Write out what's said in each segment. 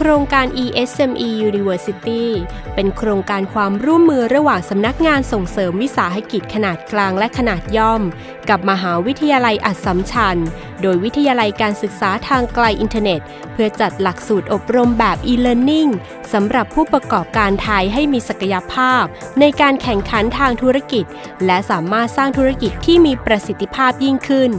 โครงการ ESME University เป็นโครงการความร่วมมือระหว่างสำนักงานส่งเสริมวิสาหกิจขนาดกลางและขนาดย่อม กับมหาวิทยาลัยอัสสัมชัญ โดยวิทยาลัยการศึกษาทางไกลอินเทอร์เน็ต เพื่อจัดหลักสูตรอบรมแบบ e-learning สำหรับผู้ประกอบการไทยให้มีศักยภาพ ในการแข่งขันทางธุรกิจ และสามารถสร้างธุรกิจที่มีประสิทธิภาพยิ่งขึ้น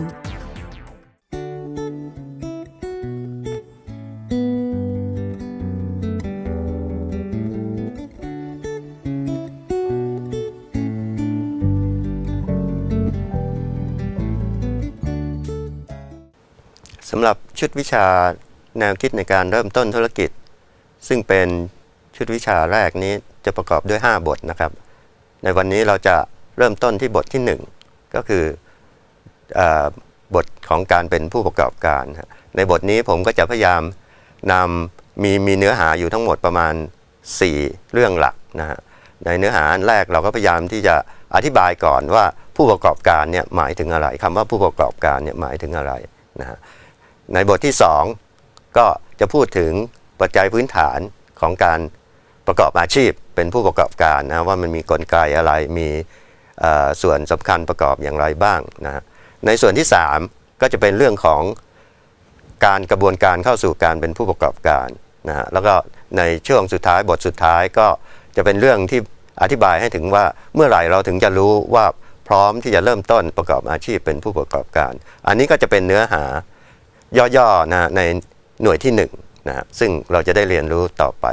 สำหรับชุดวิชาแนวคิดในการเริ่มต้นธุรกิจ ซึ่งเป็นชุดวิชาแรกนี้จะประกอบด้วย 5 บทนะครับ ในวันนี้เราจะเริ่มต้นที่บทที่ 1 ก็คืออบทของการเป็นผู้ประกอบการ ในบทนี้ผมก็จะพยายามนำมีมีเนื้อหาอยู่ทั้งหมดประมาณ 4 เรื่องหลักนะฮะในเนื้อหาแรกเราก็พยายามที่จะอธิบายก่อนว่าผู้ประกอบการเนี่ยหมายถึงอะไรคำว่าผู้ประกอบการเนี่ยหมายถึงอะไรนะฮะ ในบทที่ 2 ก็จะพูดถึงปัจจัยพื้นฐานของการประกอบอาชีพเป็นผู้ประกอบการนะว่ามันมีกลไกอะไรมีส่วนสำคัญประกอบอย่างไรบ้างนะฮะในส่วนที่ 3 ก็จะเป็นเรื่องของการกระบวนการเข้าสู่การเป็นผู้ประกอบการนะฮะแล้วก็ในช่วงสุดท้ายบทสุดท้ายก็จะเป็นเรื่องที่อธิบายให้ถึงว่าเมื่อไหร่เราถึงจะรู้ว่าพร้อมที่จะเริ่มต้นประกอบอาชีพเป็นผู้ประกอบการ อันนี้ก็จะเป็นเนื้อหา ย่อๆนะในหน่วยที่1นะซึ่งเราจะได้เรียนรู้ต่อไป